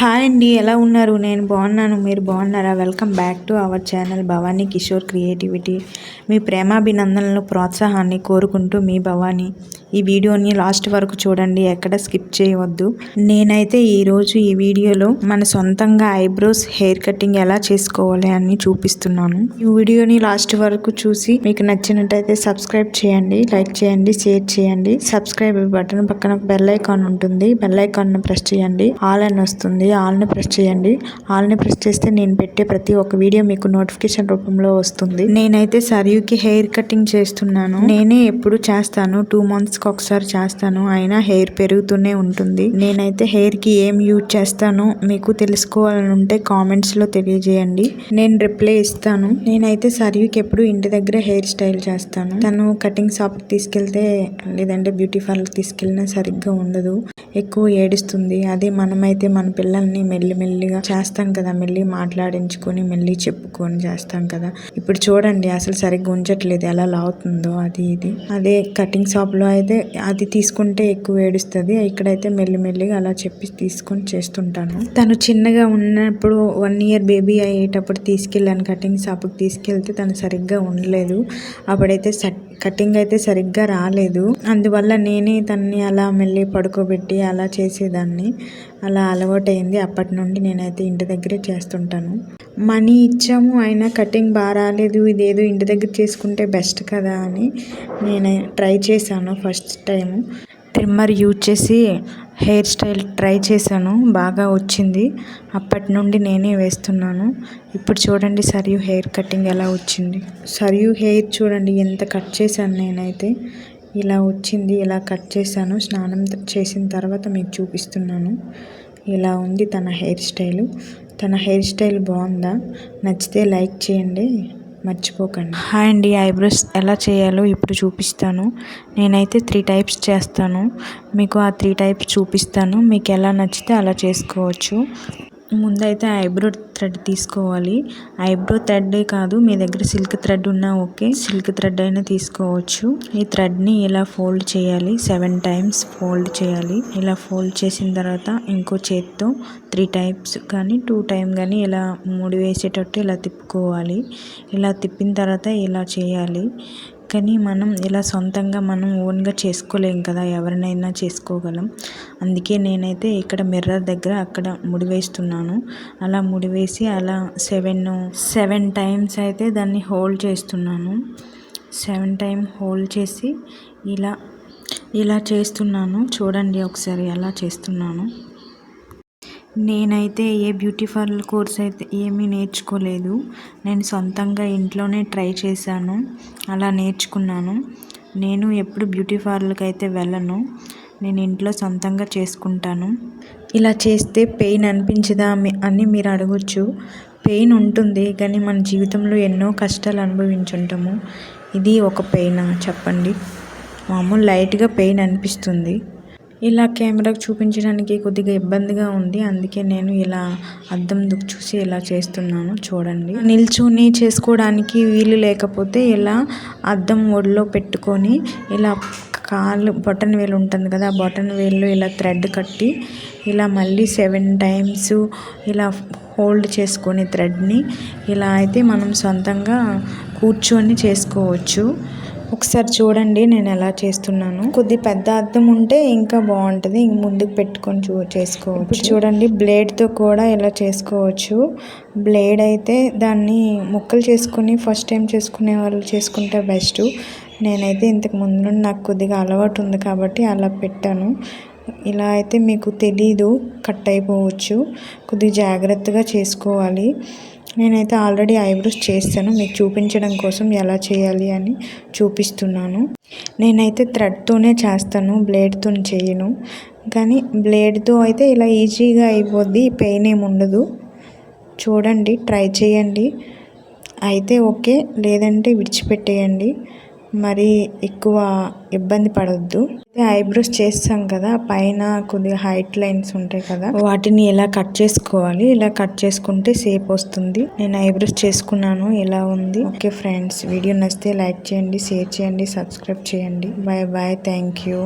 Hi అండి ఎలా ఉన్నారు? నేను బాగున్నాను మీరు బాగున్నారా? Welcome back to our channel Bhavani Kishore creativity. మీ ప్రేమాభినందనలు ప్రోత్సాహాన్ని కోరుకుంటూ మీ భవానీ. ఈ వీడియోని లాస్ట్ వరకు చూడండి ఎక్కడ స్కిప్ చేయవద్దు. నేనైతే ఈరోజు ఈ వీడియోలో మన సొంతంగా ఐబ్రోస్ హెయిర్ కటింగ్ ఎలా చేసుకోవాలి అని చూపిస్తున్నాను. ఈ వీడియోని లాస్ట్ వరకు చూసి మీకు నచ్చినట్టయితే సబ్స్క్రైబ్ చేయండి లైక్ చేయండి షేర్ చేయండి. సబ్స్క్రైబ్ బటన్ పక్కన బెల్ ఐకాన్ ఉంటుంది బెల్ ఐకాన్ ప్రెస్ చేయండి. ఆల్ అని వస్తుంది. ఆల్ని ప్రెస్ చేయండి. ఆల్ని ప్రెస్ చేస్తే నేను పెట్టే ప్రతి ఒక్క వీడియో మీకు నోటిఫికేషన్ రూపంలో వస్తుంది. నేనైతే సరియుకి హెయిర్ కటింగ్ చేస్తున్నాను. నేనే ఎప్పుడు చేస్తాను. టూ మంత్స్కి ఒకసారి చేస్తాను. అయినా హెయిర్ పెరుగుతూనే ఉంటుంది. నేనైతే హెయిర్కి ఏం యూజ్ చేస్తానో మీకు తెలుసుకోవాలని ఉంటే కామెంట్స్లో తెలియజేయండి. నేను రిప్లై ఇస్తాను. నేనైతే సరియుకి ఎప్పుడు ఇంటి దగ్గర హెయిర్ స్టైల్ చేస్తాను. తను కటింగ్ షాప్కి తీసుకెళ్తే లేదంటే బ్యూటీ పార్లర్కి తీసుకెళ్ళినా సరిగ్గా ఉండదు. ఎక్కువ ఏడుస్తుంది. అదే మనమైతే మన పిల్లల్ని మెల్లిమెల్లిగా చేస్తాం కదా మెల్లి మాట్లాడించుకొని మెల్లి చెప్పుకొని చేస్తాం కదా. ఇప్పుడు చూడండి అసలు సరిగ్గా ఉంచట్లేదు. ఎలా లావుతుందో అది ఇది. అదే కటింగ్ షాప్లో అయితే అది తీసుకుంటే ఎక్కువ ఏడుస్తుంది. ఇక్కడైతే మెల్లిమెల్లిగా అలా చెప్పి తీసుకొని చేస్తుంటాను. తను చిన్నగా ఉన్నప్పుడు వన్ ఇయర్ బేబీ అయ్యేటప్పుడు తీసుకెళ్ళాను. కటింగ్ షాప్కి తీసుకెళ్తే తను సరిగ్గా ఉండలేదు. అప్పుడైతే సట్ కటింగ్ అయితే సరిగ్గా రాలేదు. అందువల్ల నేనే తనని అలా మెల్లి పడుకోబెట్టి అలా చేసేదాన్ని. అలా అలవాటైంది. అప్పటి నుండి నేనైతే ఇంటి దగ్గరే చేస్తుంటాను. మనీ ఇచ్చాము అయినా కటింగ్ బాగా రాలేదు. ఇదేదో ఇంటి దగ్గర చేసుకుంటే బెస్ట్ కదా అని నేను ట్రై చేశాను ఫస్ట్ టైము. ట్రిమ్మర్ యూజ్ చేసి హెయిర్ స్టైల్ ట్రై చేశాను బాగా వచ్చింది. అప్పటి నుండి నేనే వేస్తున్నాను. ఇప్పుడు చూడండి సరియు హెయిర్ కటింగ్ ఎలా వచ్చింది. సరియు హెయిర్ చూడండి ఎంత కట్ చేశాను నేనైతే. ఇలా వచ్చింది ఇలా కట్ చేశాను. స్నానం చేసిన తర్వాత మీకు చూపిస్తున్నాను. ఇలా ఉంది తన హెయిర్ స్టైలు. తన హెయిర్ స్టైల్ బాగుందా? నచ్చితే లైక్ చేయండి. మర్చిపోకండి. హాయ్ అండి ఐబ్రోస్ ఎలా చేయాలో ఇప్పుడు చూపిస్తాను. నేనైతే త్రీ టైప్స్ చేస్తాను. మీకు ఆ త్రీ టైప్స్ చూపిస్తాను. మీకు ఎలా నచ్చితే అలా చేసుకోవచ్చు. ముందైతే ఐబ్రో థ్రెడ్ తీసుకోవాలి. ఐబ్రో థ్రెడ్డే కాదు మీ దగ్గర సిల్క్ థ్రెడ్ ఉన్నా ఓకే. సిల్క్ థ్రెడ్ అయినా తీసుకోవచ్చు. ఈ థ్రెడ్ని ఇలా ఫోల్డ్ చేయాలి. సెవెన్ టైమ్స్ ఫోల్డ్ చేయాలి. ఇలా ఫోల్డ్ చేసిన తర్వాత ఇంకో చేత్తో త్రీ టైప్స్ కానీ టూ టైం కానీ ఇలా మూడు వేసేటట్టు ఇలా తిప్పుకోవాలి. ఇలా తిప్పిన తర్వాత ఇలా చేయాలి. కానీ మనం ఇలా సొంతంగా మనం ఓన్గా చేసుకోలేం కదా ఎవరినైనా చేసుకోగలం. అందుకే నేనైతే ఇక్కడ మిర్రర్ దగ్గర అక్కడ ముడివేస్తున్నాను అలా ముడివేసి అలా సెవెన్ సెవెన్ టైమ్స్ అయితే దాన్ని హోల్డ్ చేస్తున్నాను. సెవెన్ టైం హోల్డ్ చేసి ఇలా ఇలా చేస్తున్నాను. చూడండి ఒకసారి ఎలా చేస్తున్నాను. నేనైతే ఏ బ్యూటీ పార్లర్ కోర్స్ అయితే ఏమీ నేర్చుకోలేదు. నేను సొంతంగా ఇంట్లోనే ట్రై చేశాను. అలా నేర్చుకున్నాను. నేను ఎప్పుడు బ్యూటీ పార్లర్కి అయితే వెళ్ళను. నేను ఇంట్లో సొంతంగా చేసుకుంటాను. ఇలా చేస్తే పెయిన్ అనిపించదా అని మీరు అడగచ్చు. పెయిన్ ఉంటుంది కానీ మన జీవితంలో ఎన్నో కష్టాలు అనుభవించుంటాము. ఇది ఒక పెయిన్? చెప్పండి. మామూలు లైట్గా పెయిన్ అనిపిస్తుంది. ఇలా కెమెరాకు చూపించడానికి కొద్దిగా ఇబ్బందిగా ఉంది. అందుకే నేను ఇలా అద్దం దుక్ చూసి ఇలా చేస్తున్నాను చూడండి. నిల్చుని చేసుకోవడానికి వీలు లేకపోతే ఇలా అద్దం ఒడిలో పెట్టుకొని ఇలా కాలు బటన్ వేలు ఉంటుంది కదా బటన్ వేల్లో ఇలా థ్రెడ్ కట్టి ఇలా మళ్ళీ సెవెన్ టైమ్స్ ఇలా హోల్డ్ చేసుకొని థ్రెడ్ని ఇలా అయితే మనం సొంతంగా కూర్చొని చేసుకోవచ్చు. ఒకసారి చూడండి నేను ఎలా చేస్తున్నాను. కొద్ది పెద్ద అద్దం ఉంటే ఇంకా బాగుంటుంది. ఇంక ముందుకు పెట్టుకొని చూ చేసుకోవచ్చు. చూడండి బ్లేడ్తో కూడా ఇలా చేసుకోవచ్చు. బ్లేడ్ అయితే దాన్ని ముక్కలు చేసుకుని ఫస్ట్ టైం చేసుకునే వాళ్ళు చేసుకుంటే బెస్ట్ నేనైతే ఇంతకు ముందు నుండి నాకు కొద్దిగా అలవాటు ఉంది కాబట్టి అలా పెట్టాను. ఇలా అయితే మీకు తెలీదు కట్ అయిపోవచ్చు. కొద్దిగా జాగ్రత్తగా చేసుకోవాలి. నేనైతే ఆల్రెడీ ఐబ్రోస్ చేస్తాను. మీకు చూపించడం కోసం ఎలా చేయాలి అని చూపిస్తున్నాను. నేనైతే థ్రెడ్తోనే చేస్తాను బ్లేడ్తో చేయను. కానీ బ్లేడ్తో అయితే ఇలా ఈజీగా అయిపోద్ది పెయిన్ ఏమి ఉండదు. చూడండి ట్రై చేయండి. అయితే ఓకే లేదంటే విడిచిపెట్టేయండి. మరి ఎక్కువ ఇబ్బంది పడొద్దు. ఐబ్రోస్ చేస్తాం కదా పైన కొద్దిగా హైట్ లైన్స్ ఉంటాయి కదా వాటిని ఎలా కట్ చేసుకోవాలి? ఇలా కట్ చేసుకుంటే సేప్ వస్తుంది. నేను ఐబ్రోస్ చేసుకున్నాను ఎలా ఉంది. ఓకే ఫ్రెండ్స్ వీడియో నచ్చితే లైక్ చేయండి షేర్ చేయండి సబ్స్క్రైబ్ చేయండి. Bye bye thank you.